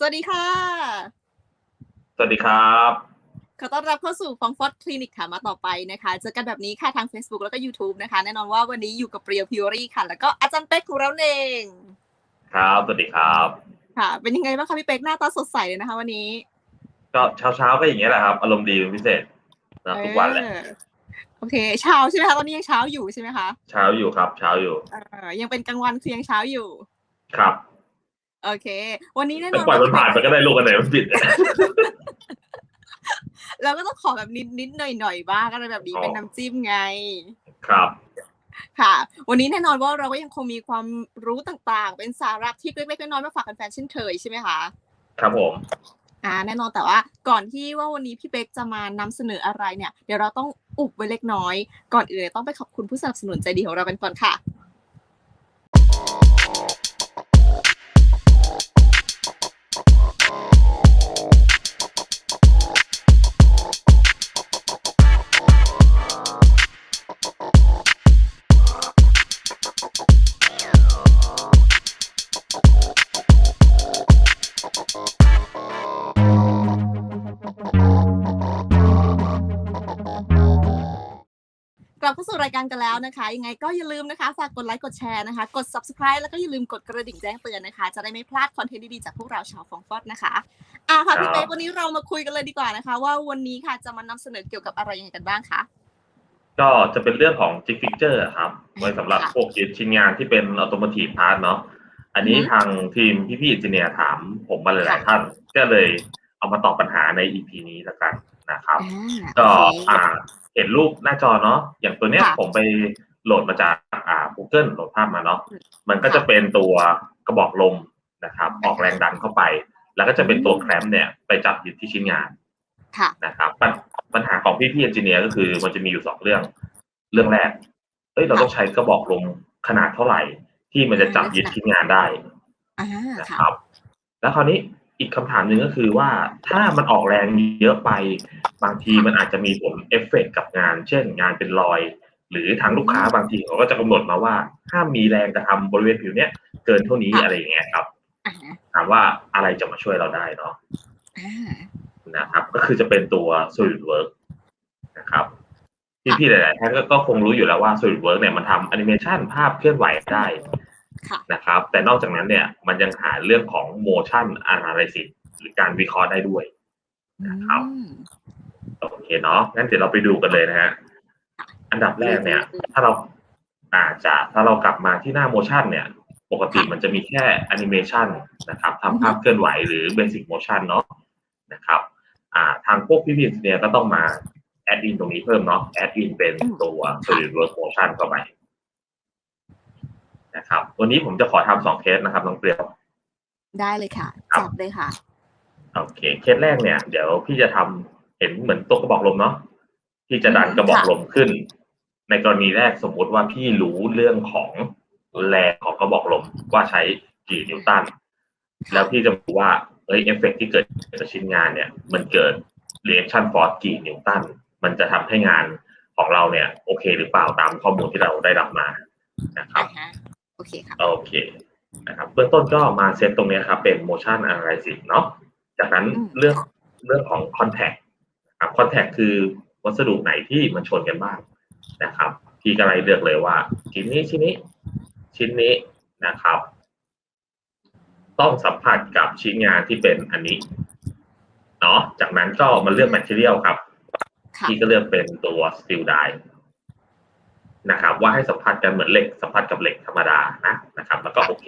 สวัสดีค่ะ สวัสดีครับ ขอต้อนรับเข้าสู่ฟองฟอดคลินิกค่ะมาต่อไปนะคะเจอกันแบบนี้ค่ะทาง Facebook แล้วก็ YouTube นะคะ แน่นอนว่าวันนี้อยู่กับเปรียวพิวรี่ค่ะ แล้วก็อาจารย์เป๊กของเราเอง ครับ สวัสดีครับ ค่ะ เป็นยังไงบ้างคะพี่เป๊กหน้าตาสดใสเลยนะคะ วันนี้ ก็เช้าเช้าๆก็อย่างเงี้ยแหละครับ อารมณ์ดีเป็นพิเศษนะทุกวันแหละเออโอเค เช้าใช่ไหมคะตอนนี้ยังเช้าอยู่ใช่ไหมคะ เช้าอยู่ครับ เช้าอยู่เออยังเป็นกลางวันคือยังเช้าอยู่ ครับ โอเค วันนี้แน่นแต่อนปล่อยมันว่าผ่านไปก็ได้ลูกกันไหนมันผิดเราก็ต้องขอแบบนิดนิดหน่อยหน่อยๆบ้างอะไรแบบนี้อ๋อเป็นน้ำจิ้มไง ครับ ค่ะ วันนี้แน่นอนว่าเราก็ยังคงมีความรู้ต่างๆ เป็นสาระที่เล็กๆน้อยๆมาฝากแฟนๆเช่นเคยใช่ไหมคะ ครับผมอ่าแน่นอนแต่ว่าก่อนที่ว่าวันนี้พี่เป๊กจะมานำเสนออะไรเนี่ย เดี๋ยวเราต้องอุบไว้เล็กน้อย ก่อนอื่นเลยต้องไปขอบคุณผู้สนับสนุนใจดีของเรากันก่อนค่ะ การกันแล้วนะคะ ยังไงก็อย่าลืมนะคะฝากกดไลค์กดแชร์นะคะ กด subscribe แล้วก็อย่าลืมกดกระดิ่งแจ้งเตือนนะคะ จะได้ไม่พลาดคอนเทนต์ดีๆจากพวกเราชาวฟองฟอดนะคะอ่าค่ะพี่เป๊กวันนี้เรามาคุยกันเลยดีกว่านะคะ ว่าวันนี้ค่ะจะมานำเสนอเกี่ยวกับอะไรยังไงกันบ้างคะก็จะเป็นเรื่องของ Jig Fixture ครับไว้สำหรับค่ะพวกชิ้นงานที่เป็นอัตโนมัติพาร์ทเนาะอันนี้อือฮึทางทีมพี่ๆอินเจเนียร์ถามผมมาหลายๆท่านก็เลยเอามาตอบปัญหาใน EP นี้แล้วกันนะครับอ่าก็โอเคอ่า เห็นรูปหน้าจอเนาะอย่างตัวเนี้ยค่ะ ผมไปโหลดมาจากอ่า Google โหลดภาพมาเนาะอืมมันก็จะเป็นตัวกระบอกลมนะครับ ออกแรงดันเข้าไป แล้วก็จะเป็นตัวแคลมป์เนี่ย ไปจับยึดที่ชิ้นงาน ค่ะ นะครับปัญปัญหาของพี่พี่เอนจิเนียร์ก็คือมันจะมีอยู่สองเรื่อง เรื่องแรก เอ้ยเราต้องใช้กระบอกลมขนาดเท่าไหร่ ที่มันจะจับยึดชิ้นงานได้อ่านะค่ะครับ แล้วคราวนี้ อีกคำถามหนึ่งก็คือว่าถ้ามันออกแรงเยอะไป บางทีมันอาจจะมีผลเอฟเฟกต์กับงาน เช่น งานเป็นรอย หรือทางลูกค้าบางทีเขาก็จะกำหนดมาว่าห้ามมีแรงกระทำบริเวณผิวเนี้ยเกินเท่านี้ค่ะอะไรอย่างเงี้ยครับอ่าถามว่าอะไรจะมาช่วยเราได้เนาะอ่านะครับ ก็คือจะเป็นตัว SolidWorks นะครับพี่ๆหลายๆท่านก็ก็คงรู้อยู่แล้วว่า SolidWorks เนี่ยมันทำแอนิเมชันภาพเคลื่อนไหวได้ค่ะ นะครับ แต่นอกจากนั้นเนี่ยมันยังหาเรื่องของ motion analysis หรือการวิเคราะห์ได้ด้วยครับอืมโอเคเนาะงั้นเดี๋ยวเราไปดูกันเลยนะฮะค่ะอันดับแรกเนี่ย ถ้าเราอาจจะถ้าเรากลับมาที่หน้า motion เนี่ย ปกติมันจะมีแค่ animation นะครับทำภาพเคลื่อนไหวหรือ basic motion เนาะนะครับอ่าทางพวกพี่พีเนี่ยก็ต้องมา add in ตรงนี้เพิ่มเนาะ add in เป็นตัว SolidWorks motion เข้าไป นะครับวันนี้ผมจะขอทำสองเคสนะครับน้องเปรียว ได้เลยค่ะครับจับเลยค่ะ โอเค เคสแรกเนี่ย เดี๋ยวพี่จะทำเห็นเหมือนตัวกระบอกลมเนาะพี่จะดันกระบอกลมขึ้น ในกรณีแรกสมมุติว่าพี่รู้เรื่องของแรงของกระบอกลมว่าใช้กี่นิวตัน แล้วพี่จะรู้ว่าเอ้ยเอฟเฟกต์ที่เกิดจากชิ้นงานเนี่ย มันเกิด reaction force กี่นิวตัน มันจะทำให้งานของเราเนี่ย โอเคหรือเปล่าตามข้อมูลที่เราได้รับมานะครับอ่าฮะ โอเคค่ะโอเคนะครับเบื้องต้นก็มาเซตตรงนี้ครับเป็น motion analysis เนาะจากนั้นอืมเรื่องเรื่องของ contact ครับ contact คือวัสดุไหนที่มันชนกันบ้างนะครับ พี่ก็ไล่เลือกเลยว่า ชิ้นนี้ชิ้นนี้ ชิ้นนี้นะครับ ต้องสัมผัสกับชิ้นงานที่เป็นอันนี้เนาะจากนั้นก็มาเลือก material ครับค่ะพี่ก็เลือกเป็นตัว steel die นะครับ ว่าให้สัมผัสกันเหมือนเหล็กสัมผัสกับเหล็กธรรมดานะนะครับ แล้วก็โอเค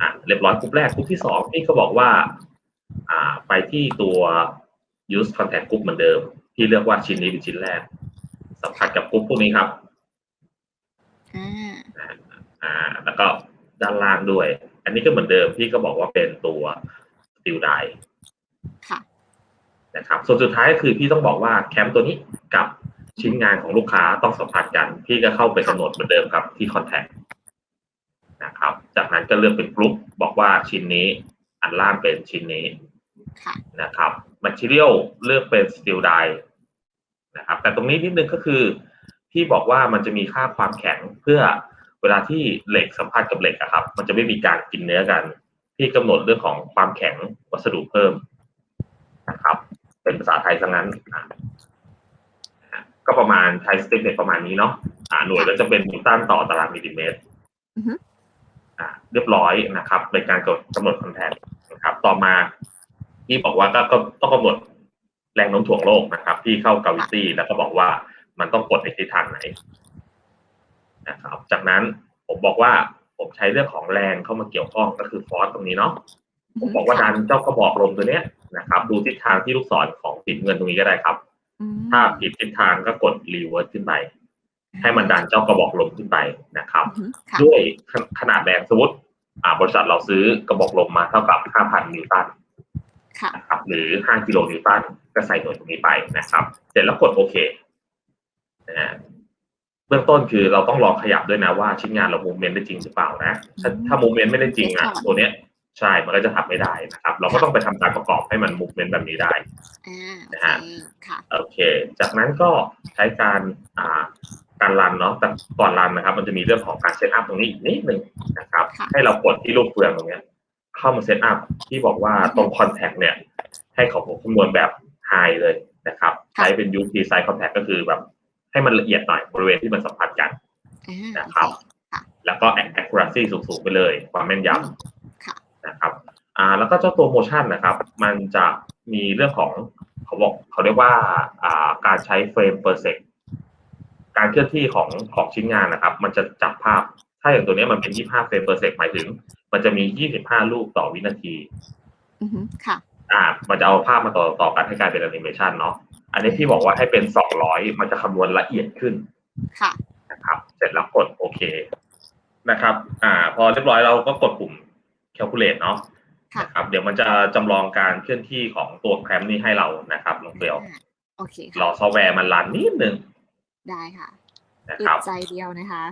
อะเรียบร้อยกรุ๊ปแรกกรุ๊ปที่สองพี่ก็บอกว่าอ่าไปที่ตัว use contact group เหมือนเดิมพี่เลือกว่าชิ้นนี้เป็นชิ้นแรก สัมผัสกับกรุ๊ปพวกนี้ครับอ่าอ่าแล้วก็ด้านล่างด้วย อันนี้ก็เหมือนเดิมพี่ก็บอกว่าเป็นตัว steel die ค่ะนะครับ ส่วนสุดท้ายก็คือพี่ต้องบอกว่าแคมป์ตัวนี้กับ ชิ้นงานของลูกค้าต้องสัมผัสกัน พี่ก็เข้าไปกำหนดเหมือนเดิมครับที่คอนแทคนะครับ จากนั้นก็เลือกเป็นกรุ๊ปบอกว่าชิ้นนี้ อันล่างเป็นชิ้นนี้ค่ะนะครับ material เลือกเป็น steel die นะครับ แต่ตรงนี้นิดนึงก็คือที่บอกว่ามันจะมีค่าความแข็งเพื่อเวลาที่เหล็กสัมผัสกับเหล็กอะครับ มันจะไม่มีการกินเนื้อกันพพี่กำหนดเรื่องของความแข็งวัสดุเพิ่มนะครับ เป็นภาษาไทยซะงั้นอะ ก็ประมาณใช้สเต็ปเน็ตประมาณนี้เนาะอ่าหน่วยก็จะเป็นนิวตันต่อตารางมิลลิเมตรอือฮึอ่าเรียบร้อยนะครับในการกดกำหนดคอนแทคนะครับ ต่อมาที่บอกว่าก็ก็ต้องกำหนดแรงโน้มถ่วงโลกนะครับ ที่เข้ากาวิตี้แล้วก็บอกว่ามันต้องกดในทิศทางไหนนะครับ จากนั้นผมบอกว่าผมใช้เรื่องของแรงเข้ามาเกี่ยวข้องก็คือฟอร์สตรงนี้เนาะผมบอกว่าดันเจ้ากระบอกลมตัวเนี้ยนะครับ ดูทิศทางที่ลูกศรของสีเงินตรงนี้ก็ได้ครับอืม ถ้าผิดทิศทางก็กดรีเวิร์สขึ้นไป ให้มันดันเจ้ากระบอกลมขึ้นไปนะครับอือฮึค่ะด้วยขขนาดแรงสมมติอ่าบริษัทเราซื้อกระบอกลมมาเท่ากับ 5,000 นิวตันค่ะนะครับหรือ 5 กิโลนิวตันก็ใส่หน่วยตรงนี้ไปนะครับ เสร็จแล้วกดโอเคนะฮะเบื้องต้นคือเราต้องลองขยับด้วยนะว่าชิ้นงานเรามูเมนต์ได้จริงหรือเปล่านะ ถ้าถ้ามูเมนต์ไม่ได้จริงอะไม่ถอดตัวเนี้ย ใช่มันก็จะทำไม่ได้นะครับ เราก็ต้องไปทำการประกอบให้มันมูเมนต์แบบนี้ได้อ่าโอนะเคฮะค่ะโอเค จากนั้นก็ใช้การอ่าการรันเนาะแต่ก่อนรันนะครับ มันจะมีเรื่องของการเซตอัพตรงนี้อีกนิดนึงนะครับค่ะให้เรากดที่รูปเฟืองตรงเนี้ยเข้ามาเซตอัพที่บอกว่าตรงคอนแทคเนี่ย ให้เขาคำนวณแบบไฮเลยนะครับ ใช้เป็น UP size contact ก็คือแบบให้มันละเอียดหน่อยบริเวณที่มันสัมผัสกันอ่านะครับโอเคแล้วก็ accuracy สูงๆไปเลย ความแม่นยค่ะำ นะครับอ่าแล้วก็เจ้าตัว motion นะครับ มันจะมีเรื่องของเขาบอกเขาเรียกว่าอ่าการใช้ frame per sec การเคลื่อนที่ของของชิ้นงานนะครับ มันจะจับภาพถ้าอย่างตัวเนี้ยมันเป็น25 frame per sec หมายถึง มันจะมี 25 รูปต่อวินาทีอือฮึค่ะ อ่า มันจะเอาภาพมาต่อต่อกันให้กลายเป็นแอนิเมชันเนาะ อันนี้พี่บอกว่าให้เป็น 200 มันจะคำนวณละเอียดขึ้น ค่ะ นะครับ เสร็จแล้วกดโอเค นะครับ อ่า พอเรียบร้อยเราก็กดปุ่ม calculate เนาะค่ะนะครับ เดี๋ยวมันจะจำลองการเคลื่อนที่ของตัวแคมป์นี้ให้เรานะครับลงเบลอ่าโอเครอค่ะซอฟต์แวร์มันรันนิดนึง ได้ค่ะนะอึครัดบใจเดียวนะคะ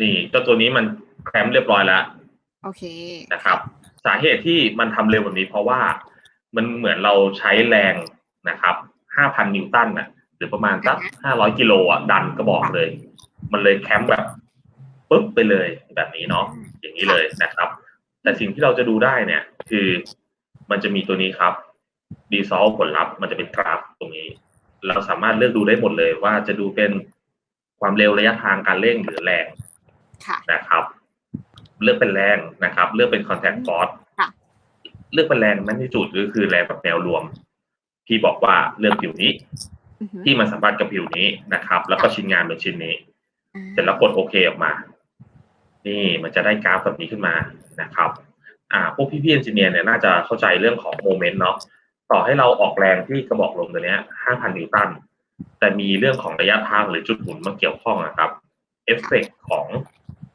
นี่เจ้าตัวนี้มันแคมป์เรียบร้อยแล้ว โอเคนะครับ สาเหตุที่มันทำเร็วแบบนี้เพราะว่ามันเหมือนเราใช้แรงนะครับ5,000นิวตันน่ะ หรือประมาณสัก500กิโลอะดันกระบอกเลย มันเลยแคมป์แบบปึ๊บไปเลยแบบนี้เนาะอย่างนี้เลยนะครับ แต่สิ่งที่เราจะดูได้เนี่ย คือมันจะมีตัวนี้ครับดีซอลผลลัพธ์มันจะเป็นกราฟตรงนี้ เราสามารถเลือกดูได้หมดเลยว่าจะดูเป็นความเร็วระยะทางการเร่งหรือแรงค่ะนะครับ เลือกเป็นแรงนะครับ เลือกเป็น contact force ค่ะเลือกเป็นแรงแมกนิจูดก็คือแรงแบบแนวรวมพี่บอกว่าเลือกผิวนี้อือฮึที่มันสัมพันธ์กับผิวนี้นะครับ แล้วก็ชิ้นงานเป็นชิ้นนี้อ่าเสร็จแล้วกดโอเคออกมา นี่มันจะได้กราฟแบบนี้ขึ้นมานะครับอ่าพวกพี่ๆเอนจิเนียร์เนี่ยน่าจะเข้าใจเรื่องของโมเมนต์เนาะต่อให้เราออกแรงที่กระบอกลมตัวเนี้ย5,000 นิวตัน แต่มีเรื่องของระยะทางหรือจุดหมุนมาเกี่ยวข้องนะครับเอฟเฟกของ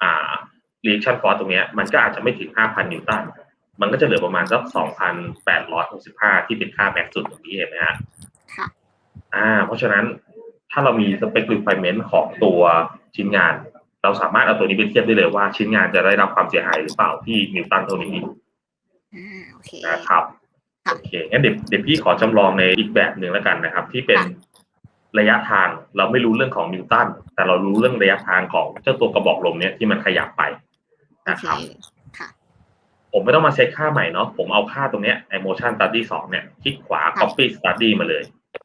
อ่า reaction force ตรงเนี้ยมันก็อาจจะไม่ถึง 5,000 นิวตัน มันก็จะเหลือประมาณสัก 2,865 ที่เป็นค่าแม็กซ์สุดตรงนี้เห็นไหมฮะค่ะอ่า เพราะฉะนั้นถ้าเรามีสเปค requirement ของตัวชิ้นงาน เราสามารถเอาตัวนี้ไปเทียบได้เลยว่า ชิ้นงานจะได้รับความเสียหายหรือเปล่าที่นิวตันเท่านี้อ่าโอเคนะครับค่ะโอเคงั้นเดี๋ยวเดี๋ยวพี่ขอจำลองในอีกแบบหนึ่งแล้วกันนะครับ ที่เป็นค่ะระยะทางเราไม่รู้เรื่องของนิวตันแต่เรารู้เรื่องระยะทางของเจ้าตัวกระบอกลมเนี้ยที่มันขยับไปโอนะเคครับค่ะผมไม่ต้องมาเช็คค่าใหม่เนาะผมเอาค่าตรงเนี้ย emotion study สองเนี่ยคลิกขวา copy study มาเลย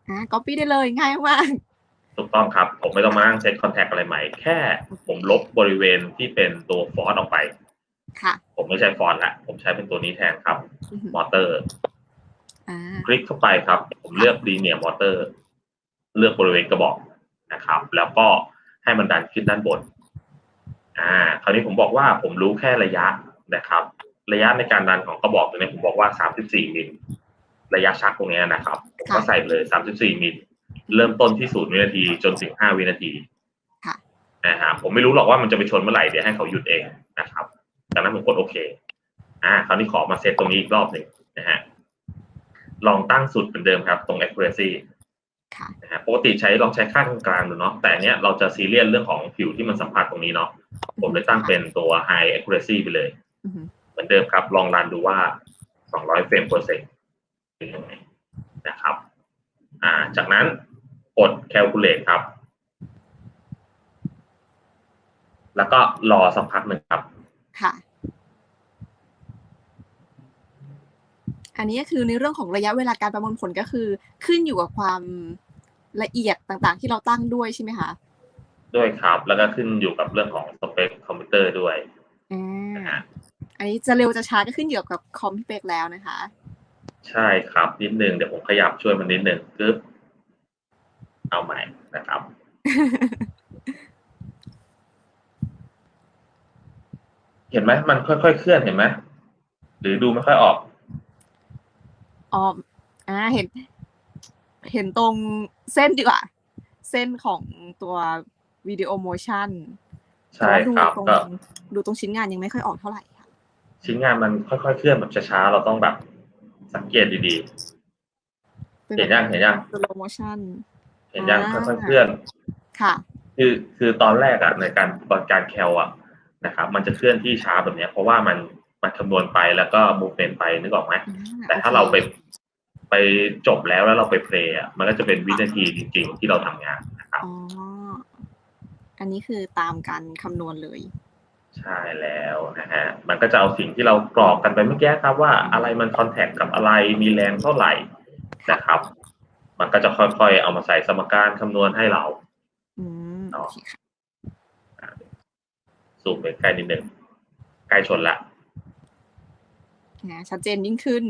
อ่าก๊อปปี้ได้เลยง่ายมาก ถูกต้องครับ ผมไม่ต้องมานั่งเช็คคอนแทคอะไรใหม่ แค่ผมลบบริเวณที่เป็นตัวฟอนต์ออกไป ค่ะ ผมไม่ใช้ฟอนต์ละ ผมใช้เป็นตัวนี้แทนครับอือฮึมอเตอร์อ่าคลิกเข้าไปครับ ผมเลือก linear motor เลือกบริเวณกระบอกนะครับ แล้วก็ให้มันดันขึ้นด้านบน อ่า คราวนี้ผมบอกว่าผมรู้แค่ระยะนะครับ ระยะในการดันของกระบอกตรงนี้ผมบอกว่า 34มิล ระยะชักตรงนี้นะครับ ผมก็ใส่ไปเลย 34มิล เริ่มต้นที่0วินาทีจนถึง5วินาทีค่ะนะฮะผมไม่รู้หรอกว่ามันจะไปชนเมื่อไหร่เดี๋ยวให้เขาหยุดเองนะครับจากนั้นผมกดโอเค อ่า คราวนี้ขอมาเซตตรงนี้อีกรอบหนึ่งนะฮะลองตั้งสุดเหมือนเดิมครับ ตรง accuracy ค่ะนะฮะปกติใช้ลองใช้ค่ากลางๆดูเนาะแต่อันเนี้ยเราจะซีเรียสเรื่องของผิวที่มันสัมผัสตรงนี้เนาะผมเลยตั้งเป็นตัว high accuracy ไปเลยอือฮึเหมือนเดิมครับ ลองรันดูว่า 200 เฟรม per second เป็นยังไงนะครับ อ่า จากนั้น กด calculate ครับ แล้วก็รอสักพักหนึ่งครับ ค่ะ อันนี้ก็คือในเรื่องของระยะเวลาการประมวลผลก็คือ ขึ้นอยู่กับความละเอียดต่างๆ ที่เราตั้งด้วยใช่ไหมคะ ด้วยครับ แล้วก็ขึ้นอยู่กับเรื่องของสเปคคอมพิวเตอร์ด้วยอ่นะา ฮะอันนี้จะเร็วจะช้าก็ขึ้นอยู่กับคอมพิวเตอร์แล้วนะคะ ใช่ครับนิดนึงเดี๋ยวผมขยับช่วยมันนิดนึงกึ๊บ เอาใหม่นะครับ เห็นไหมมันค่อยๆเคลื่อนเห็นไหมหรือดูไม่ค่อยออกอ๋ออ่าเห็น เห็นตรงเส้นดีกว่า เส้นของตัววิดีโอโมชันใช่ดูครับตรงก็ดูตรงชิ้นงานยังไม่ค่อยออกเท่าไหร่ค่ะชิ้นงานมันค่อยๆเคลื่อนแบบช้าๆเราต้องแบบสังเกตดีเป็นๆเห็นยังเห็นยังสโลโมชัน เห็นยังอ่า ค่อยๆเคลื่อน ค่ะ คือคือตอนแรกอะในการตอนการแคลอะนะครับ มันจะเคลื่อนที่ช้าแบบเนี้ย เพราะว่ามันมันคำนวณไปแล้วก็มูฟเมนไปนึกออกไหมอ่าแต่ถ้าโอคเราไปไปจบแล้วแล้วเราไปเพลย์อะมันก็จะเป็นวินาทีจริง ๆ ที่เราทำงานนะครับ อ๋อ อันนี้คือตามการคำนวณเลย ใช่แล้วนะฮะ มันก็จะเอาสิ่งที่เรากรอกกันไปเมื่อกี้ครับว่าอะไรมันคอนแทคกับอะไรมีแรงเท่าไหร่นะครับ มันก็จะค่อยๆ เอามาใส่สมการคำนวณให้เราอืมอ๋อโอเคค่ะซูมไปใกล้นิดนึงใกล้ชนละนะชัดเจนยิ่งขึ้น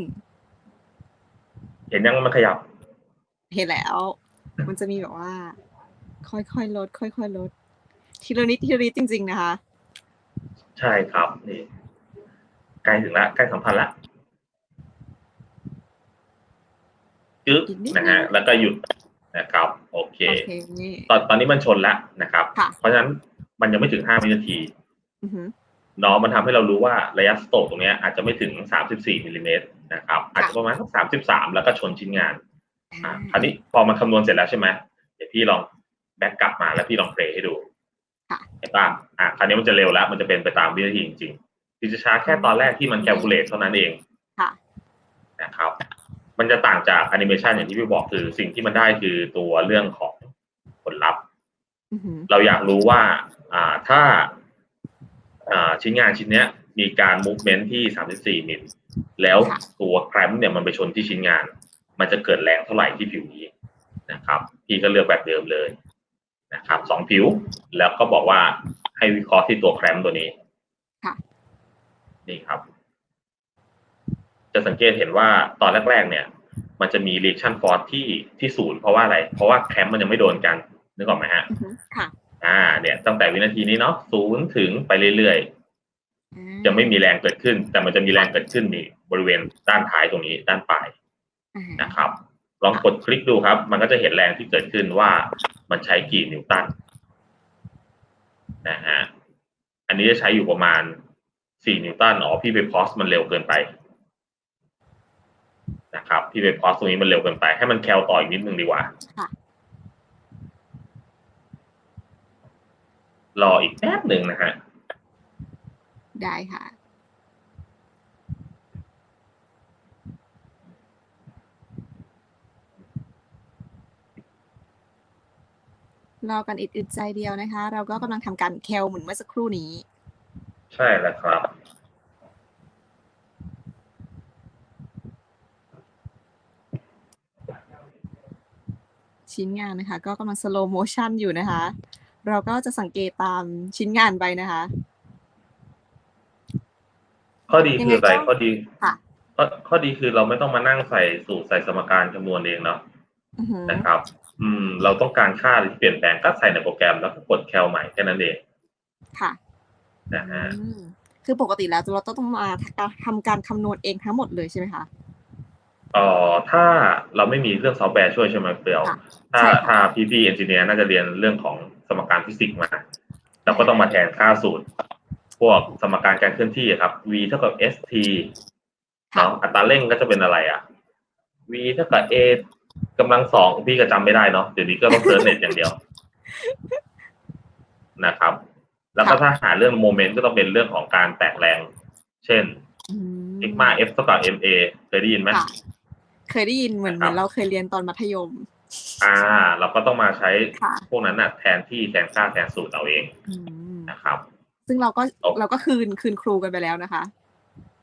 เห็นยังมันขยับ เห็นแล้ว มันจะมีแบบว่า ค่อยๆลด ค่อยๆลด ทีละนิดทีละนิดจริง ๆ นะคะ ใช่ครับนี่ใกล้ถึงละใกล้สัมพันธ์ละ จึ๊บอีกนิดนะฮะนึงแล้วก็หยุดนะครับ โอเคโอเคนี่ตอนตอนนี้มันชนแล้วนะครับค่ะเพราะฉะนั้นมันยังไม่ถึงห้าวินาทีอือหือเนาะมันทำให้เรารู้ว่าระยะสโตรกตรงเนี้ยอาจจะไม่ถึง34มิลลิเมตรนะครับ อาจจะประมาณสัก33แล้วก็ชนชิ้นงานอ่าคราวนี้พอมันคำนวณเสร็จแล้วใช่ไหมเดี๋ยวพี่ลองแบ็กกลับมาแล้วพี่ลองเพลย์ให้ดูค่ะเห็นป่ะอะคราวนี้มันจะเร็วแล้ว มันจะเป็นไปตามวินาทีจริงๆที่จะช้าแค่ตอนแรกที่มันแคลคูลเลตเท่านั้นเองค่ะนะครับ มันจะต่างจากแอนิเมชันอย่างที่พี่บอกคือสิ่งที่มันได้คือตัวเรื่องของผลลัพธ์อือหือเราอยากรู้ว่า อ่าถ้า อ่าชิ้นงานชิ้นเนี้ย มีการ movement ที่34มิลแล้วตัวแครมเนี่ยมันไปชนที่ชิ้นงาน มันจะเกิดแรงเท่าไหร่ที่ผิวนี้นะครับ พี่ก็เลือกแบบเดิมเลยนะครับสองผิว แล้วก็บอกว่าให้วิเคราะห์ที่ตัวแครมตัวนี้ค่ะนี่ครับ จะสังเกตเห็นว่าตอนแรก ๆ เนี่ย มันจะมี reaction force ที่ที่ศูนย์เพราะว่าอะไร เพราะว่าแคมมันยังไม่โดนกันนึกออกไหมฮะอือหือค่ะอ่า เนี่ย ตั้งแต่วินาทีนี้เนาะศูนย์ถึงไปเรื่อยอ่าๆจะไม่มีแรงเกิดขึ้น แต่มันจะมีแรงเกิดขึ้นนี่บริเวณด้านท้ายตรงนี้ด้านปลายอ่านะครับ ลองกดคลิกดูครับ มันก็จะเห็นแรงที่เกิดขึ้นว่ามันใช้กี่นิวตันนะฮะอันนี้จะใช้อยู่ประมาณ4นิวตันอ๋อพี่ไปพอสมันเร็วเกินไปนะ ครับพี่ไปพอสตรงนี้มันเร็วเกินไป ให้มันแคลต่ออีกนิดนึงดีกว่าค่ะรออีกแป๊บหนึ่งนะฮะ ได้ค่ะรอกันอิดอึดใจเดียวนะคะ เราก็กำลังทำการแคลเหมือนเมื่อสักครู่นี้ ใช่แล้วครับ ชิ้นงานนะคะ ก็กำลังสโลโมชันอยู่นะคะ เราก็จะสังเกตตามชิ้นงานไปนะคะ ข้อดีคืออะไรยังไงก็ข้อดีค่ะ ข้อข้อดีคือเราไม่ต้องมานั่งใส่สูตรใส่สมการคำนวณเองเนาะอือหือนะครับ อืม เราต้องการค่าที่เปลี่ยนแปลงก็ใส่ในโปรแกรมแล้วก็กดแคลใหม่แค่นั้นเองค่ะนะฮะอืมคือปกติแล้วเราต้องมาทำการคำนวณเองทั้งหมดเลยใช่ไหมคะ เอ่อถ้าเราไม่มีเครื่องซอฟต์แวร์ช่วยใช่ไหมเปรียวค่ะถ้าใช่ค่ะถ้าพี่พี่เอนจิเนียร์น่าจะเรียนเรื่องของสมการฟิสิกส์มาเราก็ต้องมาแทนค่าสูตร พวกสมการการเคลื่อนที่อะครับ v เท่ากับ st ค่ะเนาะอัตราเร่งก็จะเป็นอะไรอะ v เท่ากับ a กำลังสองพี่ก็จำไม่ได้เนาะเดี๋ยวนี้ก็ต้องเซิร์ชเน็ตอย่างเดียวนะครับ แล้วก็ถ้าหาเรื่องโมเมนต์ก็ต้องเป็นเรื่องของการแตกแรง เช่นอืม sigma f เท่ากับ ma เคยได้ยินไหมค่ะ เคยได้ยินเหมือนครับเหมือนเราเคยเรียนตอนมัธยม อ่า เราก็ต้องมาใช้ค่ะพวกนั้นน่ะแทนที่แทนค่าแทนสูตรเอาเองอืมนะครับ ซึ่งเราก็โอ้เราก็คืนคืนครูกันไปแล้วนะคะ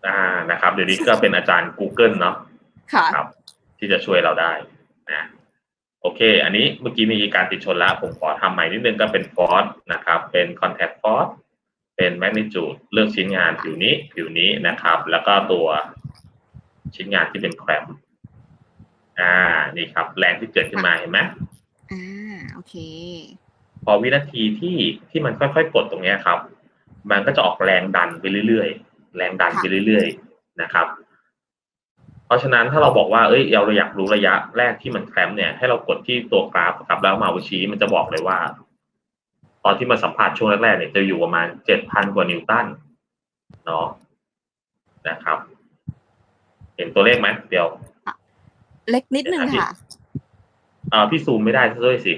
อ่านะครับ เดี๋ยวนี้ก็เป็นอาจารย์ Google เนาะค่ะครับ ที่จะช่วยเราได้นะโอเค อันนี้เมื่อกี้มีการติดชนแล้ว ผมขอทำใหม่นิดนึงก็เป็นฟอร์สนะครับ เป็น contact force เป็นแมกนิจูดเลือกชิ้นงานผิวนี้ผิวนี้นะครับ แล้วก็ตัวชิ้นงานที่เป็นแครม อ่า นี่ครับ แรงที่เกิดขึ้นมาเห็นไหมอ่า โอเค พอวินาทีที่ที่มันค่อยๆกดตรงเนี้ยครับ มันก็จะออกแรงดันไปเรื่อยๆ แรงดันไปเรื่อยๆ นะครับ เพราะฉะนั้นถ้าเราบอกว่า เอ้ย เราอยากรู้ระยะแรกที่มันแครมป์เนี่ย ให้เรากดที่ตัวกราฟครับ แล้วมาวิชี้มันจะบอกเลยว่า ตอนที่มาสัมผัสช่วงแรกๆ เนี่ยจะอยู่ประมาณเจ็ดพันกว่านิวตัน เนาะ นะครับ เห็นตัวเลขไหมเดี๋ยว เล็กนิดนึงค่ะเออพี่ซูมไม่ได้ซะด้วยสิ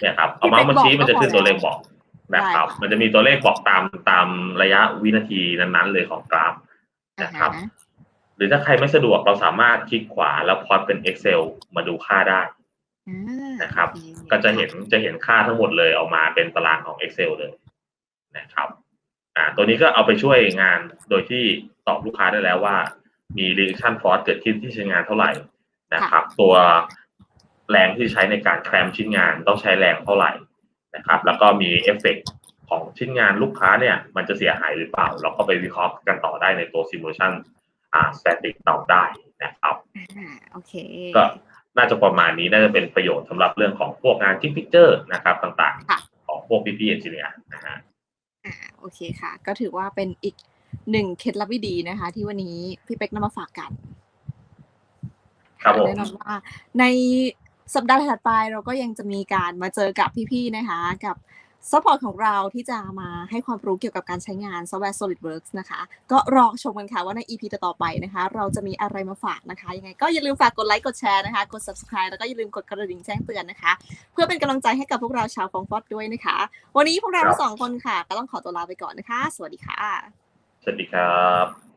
เนี่ยครับ เอาเมาส์มาชี้มันจะขึ้นตัวเลขบอกนะครับได้ค่ะมันจะมีตัวเลขบอกตามตามระยะวินาทีนั้นๆ เลยของกราฟอ่านะครับฮะหรือถ้าใครไม่สะดวกเราสามารถคลิกขวาแล้วพอดเป็น Excel มาดูค่าได้อ่านะครับโอเคก็จะเห็นจะเห็นค่าทั้งหมดเลยออกมาเป็นตารางของ Excel เลยนะครับ อ่า ตัวนี้ก็เอาไปช่วยงานโดยที่ตอบลูกค้าได้แล้วว่า มี reaction force เกิดขึ้นที่ชิ้นงานเท่าไหร่นะครับ ตัวแรงที่ใช้ในการแครมชิ้นงานต้องใช้แรงเท่าไหร่นะครับ แล้วก็มีเอฟเฟกต์ของชิ้นงานลูกค้าเนี่ย มันจะเสียหายหรือเปล่า เราก็ไปวิเคราะห์กันต่อได้ในตัว simulation อ่า static ตอบได้นะครับอ่าโอเคก็น่าจะประมาณนี้น่าจะเป็นประโยชน์สำหรับเรื่องของพวกงานที่พิกเจอร์นะครับ ต่างค่ะๆของพวกพี่ๆเอนจิเนียร์นะฮะอ่าโอเคค่ะ ก็ถือว่าเป็นอีก หนึ่งเคล็ดลับดีๆนะคะ ที่วันนี้พี่เป๊กนำมาฝากกันครับผมแน่นอนว่าในสัปดาห์ถัดไปเราก็ยังจะมีการมาเจอกับพี่ๆนะคะ กับซัพพอร์ตของเราที่จะมาให้ความรู้เกี่ยวกับการใช้งานซอฟต์แวร์ SolidWorks นะคะ ก็รอชมกันค่ะว่าใน EP ต่อๆไปนะคะ เราจะมีอะไรมาฝากนะคะ ยังไงก็อย่าลืมฝากกดไลค์กดแชร์นะคะ กด subscribe แล้วก็อย่าลืมกดกระดิ่งแจ้งเตือนนะคะ เพื่อเป็นกำลังใจให้กับพวกเราชาวฟองฟอดด้วยนะคะ วันนี้พวกเราทั้งสองคนค่ะ ก็ต้องขอตัวลาไปก่อนนะคะ สวัสดีค่ะ สวัสดีครับ